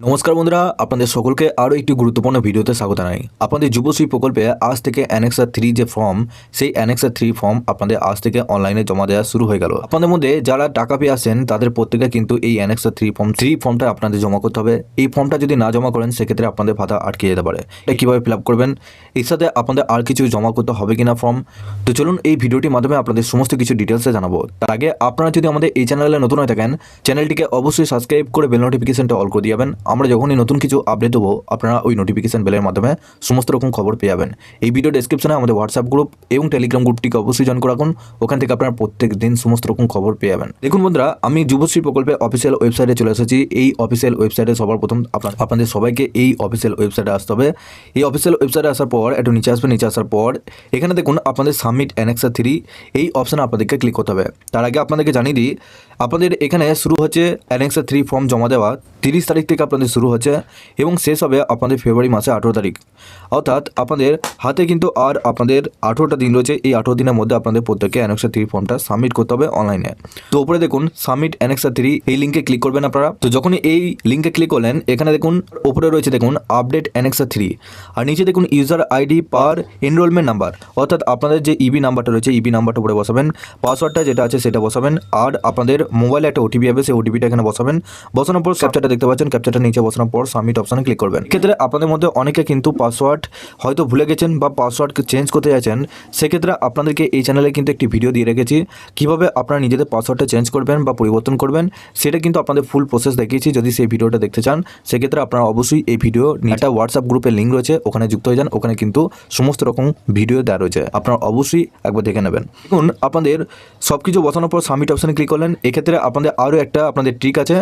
নমস্কার বন্ধুরা, আপনাদের সকলকে আরও একটি গুরুত্বপূর্ণ ভিডিওতে স্বাগত জানাই। আপনাদের যুবশ্রী প্রকল্পে আজ থেকে অ্যানেক্সার থ্রি যে ফর্ম সেই অ্যানেক্সার থ্রি ফর্ম আপনাদের আজ থেকে অনলাইনে জমা দেওয়া শুরু হয়ে গেল। আপনাদের মধ্যে যারা টাকা পেয়ে আসেন, তাদের প্রত্যেকে কিন্তু এই অ্যানেক্সার থ্রি ফর্ম থ্রি ফর্মটা আপনাদের জমা করতে হবে। এই ফর্মটা যদি না জমা করেন, সেক্ষেত্রে আপনাদের ভাতা আটকে যেতে পারে। এটা কীভাবে ফিল আপ করবেন? এর সাথে আপনাদের আর কিছু জমা করতে হবে কিনা ফর্ম তো চলুন এই ভিডিওটির মাধ্যমে আপনাদের সমস্ত কিছু ডিটেলসে জানাব। তার আগে আপনারা যদি আমাদের এই চ্যানেলে নতুন হয়ে থাকেন চ্যানেলটিকে অবশ্যই সাবস্ক্রাইব করে বেল নোটিফিকেশনটা অল করে দিয়ে যাবেন। আমরা যখনই নতুন কিছু আপডেট দেবো, আপনারা ওই নোটিফিকেশন বেলের মাধ্যমে সমস্ত রকম খবর পেয়ে যাবেন। এই ভিডিও ডেসক্রিপশনে আমাদের হোয়াটসঅ্যাপ গ্রুপ এবং টেলিগ্রাম গ্রুপটিকে অবশ্যই জয়েন করে রাখুন। ওখান থেকে আপনারা প্রত্যেক দিন সমস্ত রকম খবর পেয়ে যাবেন। দেখুন বন্ধুরা, আমি যুবশ্রী প্রকল্পে অফিসিয়াল ওয়েবসাইটে চলে এসেছি। এই অফিসিয়াল ওয়েবসাইটে সবার প্রথম আপনাদের সবাইকে এই অফিসিয়াল ওয়েবসাইটে আসতে হবে। এই অফিসিয়াল ওয়েবসাইটে আসার পর, একটু নিচে আসবে, নিচে আসার পর, এখানে দেখুন আপনাদের সাবমিট অ্যানেক্সা থ্রি এই অপশানে আপনাদেরকে ক্লিক করতে হবে। তার আগে আপনাদেরকে জানিয়ে দিই, আপনাদের এখানে শুরু হচ্ছে অ্যানেক্সা থ্রি ফর্ম জমা দেওয়া। তিরিশ তারিখ থেকে শুরু হচ্ছে এবং শেষ হবে আপনাদের ফেব্রুয়ারি মাসে আঠেরো তারিখ। অর্থাৎ আপনাদের হাতে কিন্তু আর আপনাদের আঠেরোটা দিন রয়েছে। এই আঠেরো দিনের মধ্যে আপনাদের প্রত্যেকে অ্যানেক্সা থ্রি ফর্মটা সাবমিট করতে হবে অনলাইনে তো উপরে দেখুন সাবমিট অ্যানেক্সা থ্রি এই লিঙ্কে ক্লিক করবেন আপনারা। তো যখনই এই লিঙ্কে ক্লিক করলেন, এখানে দেখুন, উপরে রয়েছে দেখুন আপডেট অ্যানেক্সা থ্রি আর নিচে দেখুন user ID per enrolment number অর্থাৎ আপনাদের যে ইবি নাম্বারটা রয়েছে ইবি নাম্বারটা উপরে বসাবেন। পাসওয়ার্ডটা যেটা আছে, সেটা বসাবেন। আর আপনাদের মোবাইলে একটা ওটিপি হবে সেই ওটিপিটা এখানে বসাবেন। বসানোর পর ক্যাপচারটা দেখতে পাচ্ছেন ক্যাপচারটা নিচে বসানোর পর সাবমিট অপশানে ক্লিক করবেন। ক্ষেত্রে আপনাদের মধ্যে অনেকে কিন্তু পাসওয়ার্ড হয়তো ভুলে গেছেন বা পাসওয়ার্ড চেঞ্জ করতে যাচ্ছেন, সেক্ষেত্রে আপনাদেরকে এই চ্যানেলে কিন্তু একটি ভিডিও দিয়ে রেখেছি। কীভাবে আপনারা নিজেদের পাসওয়ার্ডটা চেঞ্জ করবেন বা পরিবর্তন করবেন, সেটা কিন্তু আপনাদের ফুল প্রসেস দেখিয়েছি। যদি সেই ভিডিওটা দেখতে চান, সেক্ষেত্রে আপনারা অবশ্যই এই ভিডিও একটা হোয়াটসঅ্যাপ গ্রুপের লিঙ্ক রয়েছে, ওখানে যুক্ত হয়ে যান। ওখানে কিন্তু সমস্ত রকম ভিডিও দেওয়া রয়েছে। আপনারা অবশ্যই একবার দেখে নেবেন। দেখুন, আপনাদের সব কিছু বসানোর পর সাবমিট অপশানে ক্লিক করলেন। এক্ষেত্রে আপনাদের আরও একটা আপনাদের ট্রিক আছে,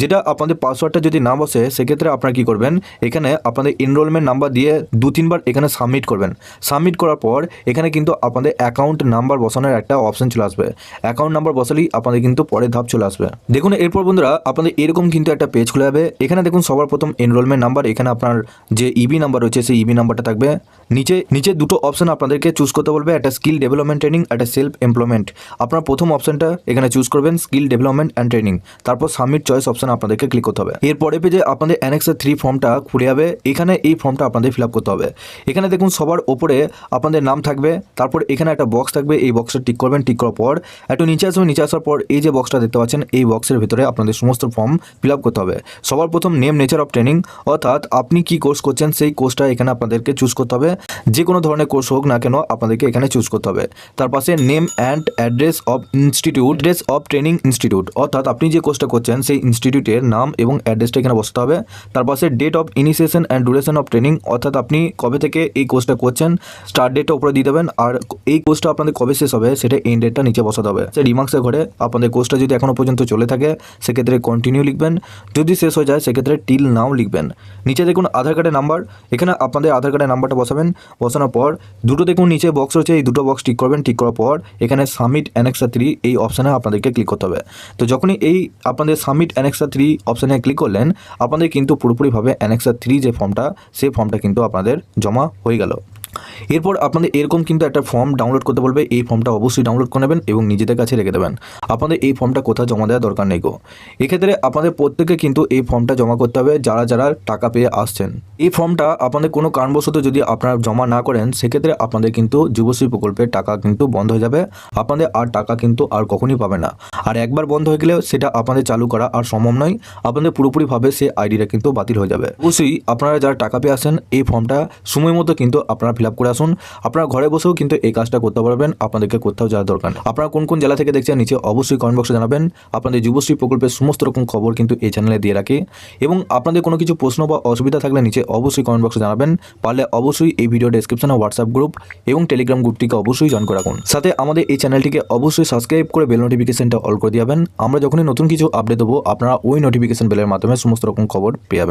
যেটা আপনাদের পাসওয়ার্ডটা যদি না সেক্ষেত্রে আপনারা কী করবেন, এখানে আপনাদের এনরোলমেন্ট নাম্বার দিয়ে দু তিনবার এখানে সাবমিট করবেন। সাবমিট করার পর এখানে কিন্তু আপনাদের অ্যাকাউন্ট নাম্বার বসানোর একটা অপশন চলে আসবে। অ্যাকাউন্ট নাম্বার বসালেই আপনাদের কিন্তু পরের ধাপ চলে আসবে। দেখুন, এরপর বন্ধুরা, আপনাদের এরকম কিন্তু একটা পেজ খুলে যাবে। এখানে দেখুন, সবার প্রথম এনরোলমেন্ট নাম্বার এখানে আপনার যে ইবি নাম্বার রয়েছে, সেই ইবি নাম্বারটা থাকবে। নিচে নিচে দুটো অপশন আপনাদেরকে চুজ করতে বলবে, একটা স্কিল ডেভেলপমেন্ট ট্রেনিং একটা সেলফ এমপ্লয়মেন্ট আপনার প্রথম অপশনটা এখানে চুজ করবেন স্কিল ডেভেলপমেন্ট অ্যান্ড ট্রেনিং তারপর সাবমিট চয়েস অপশন আপনাদেরকে ক্লিক করতে হবে। এরপরে পেজে আপনাদের অ্যানেক্সের থ্রি ফর্মটা খুলে যাবে। এখানে এই ফর্মটা আপনাদের ফিল করতে হবে। এখানে দেখুন, সবার ওপরে আপনাদের নাম থাকবে, তারপর এখানে একটা বক্স থাকবে, এই বক্সটা টিক করবেন টিক করার পর, একটু নিচে আসবেন নিচে আসার পর এই যে বক্সটা দেখতে পাচ্ছেন, এই বক্সের ভিতরে আপনাদের সমস্ত ফর্ম ফিল করতে হবে। সবার প্রথম নেম নেচার অফ ট্রেনিং অর্থাৎ আপনি কি কোর্স করছেন, সেই কোর্সটা এখানে আপনাদেরকে চুজ করতে হবে। যে কোনো ধরনের কোর্স হোক না কেন, আপনাদেরকে এখানে চুজ করতে হবে। তার পাশে name and address of institute address of training institute অর্থাৎ আপনি যে কোর্সটা করছেন, সেই ইনস্টিটিউটের নাম এবং অ্যাড্রেসটা এখানে বসাতে হবে। তার পাশে date of initiation and duration of training অর্থাৎ আপনি কবে থেকে এই কোর্সটা করছেন স্টার্ট ডেটটা উপরে দিয়ে দেবেন আর এই কোর্সটা আপনাদের কবে শেষ হবে সেটা এন্ড ডেটটা নিচে বসাতে হবে। সে রিমার্কসের ঘরে আপনাদের কোর্সটা যদি এখনও পর্যন্ত চলে থাকে, সেক্ষেত্রে কন্টিনিউ লিখবেন। যদি শেষ হয়ে যায়, সেক্ষেত্রে টিল নাও লিখবেন। নিচে দেখুন আধার কার্ডের নাম্বার এখানে আপনাদের আধার কার্ডের নাম্বারটা বসাবেন। বসানোর পর দুটো দেখুন নিচে বক্স রয়েছে, এই দুটো বক্স টিক করবেন। টিক করার পর এখানে সাবমিট অ্যানেক্সা থ্রি এই অপশানে আপনাদেরকে ক্লিক করতে হবে। তো যখনই এই আপনাদের সাবমিট অ্যানেক্সা থ্রি অপশানে ক্লিক করলেন আপনাদের কিন্তু পুরোপুরিভাবে অ্যানেক্সার থ্রি যে ফর্মটা সেই ফর্মটা কিন্তু আপনাদের জমা হয়ে গেল। এরপর আপনাদের এরকম কিন্তু একটা ফর্ম ডাউনলোড করতে বলবে। এই ফর্মটা অবশ্যই ডাউনলোড করে নেবেন এবং নিজেদের কাছে রেখে দেবেন। আপনাদের এই ফর্মটা কোথাও জমা দেওয়ার দরকার নেই গো। এক্ষেত্রে আপনাদের প্রত্যেকে কিন্তু এই ফর্মটা জমা করতে হবে, যারা যারা টাকা পেয়ে আসছেন। এই ফর্মটা আপনাদের কোনো কারণবশত যদি আপনারা জমা না করেন, সেক্ষেত্রে আপনাদের কিন্তু যুবশ্রী প্রকল্পের টাকা কিন্তু বন্ধ হয়ে যাবে। আপনাদের আর টাকা কিন্তু আর কখনই পাবে না। আর একবার বন্ধ হয়ে গেলে সেটা আপনাদের চালু করা আর সম্ভব নয়। আপনাদের পুরোপুরিভাবে সে আইডিটা কিন্তু বাতিল হয়ে যাবে। অবশ্যই আপনারা যারা টাকা পেয়ে আসেন এই ফর্মটা সময় মতো কিন্তু আপনারা ফিল আপ করে আসুন। আপনারা ঘরে বসেও কিন্তু এই কাজটা করতে পারবেন। আপনাদেরকে কোথাও যাওয়ার দরকার আপনারা কোন কোন জেলা থেকে দেখছেন নিচে অবশ্যই কমেন্ট বক্সে জানাবেন। আপনাদের যুবশ্রী প্রকল্পের সমস্ত রকম খবর কিন্তু এই চ্যানেলে দিয়ে রাখি। এবং আপনাদের কোনো কিছু প্রশ্ন বা অসুবিধা থাকলে নিচে অবশ্যই কমেন্ট বক্সে জানাবেন। পারলে অবশ্যই এই ভিডিও ডেসক্রিপশনে হোয়াটসঅ্যাপ গ্রুপ এবং টেলিগ্রাম গ্রুপটিকে অবশ্যই জয়েন করে রাখুন। সাথে আমাদের এই চ্যানেলটিকে অবশ্যই সাবস্ক্রাইব করে বেল নোটিফিকেশনটা অল করে দিয়াবেন আমরা যখনই নতুন কিছু আপডেট দেবো, আপনারা ওই নোটিফিকেশন বেলের মাধ্যমে সমস্ত রকম খবর পেয়ে যাবেন।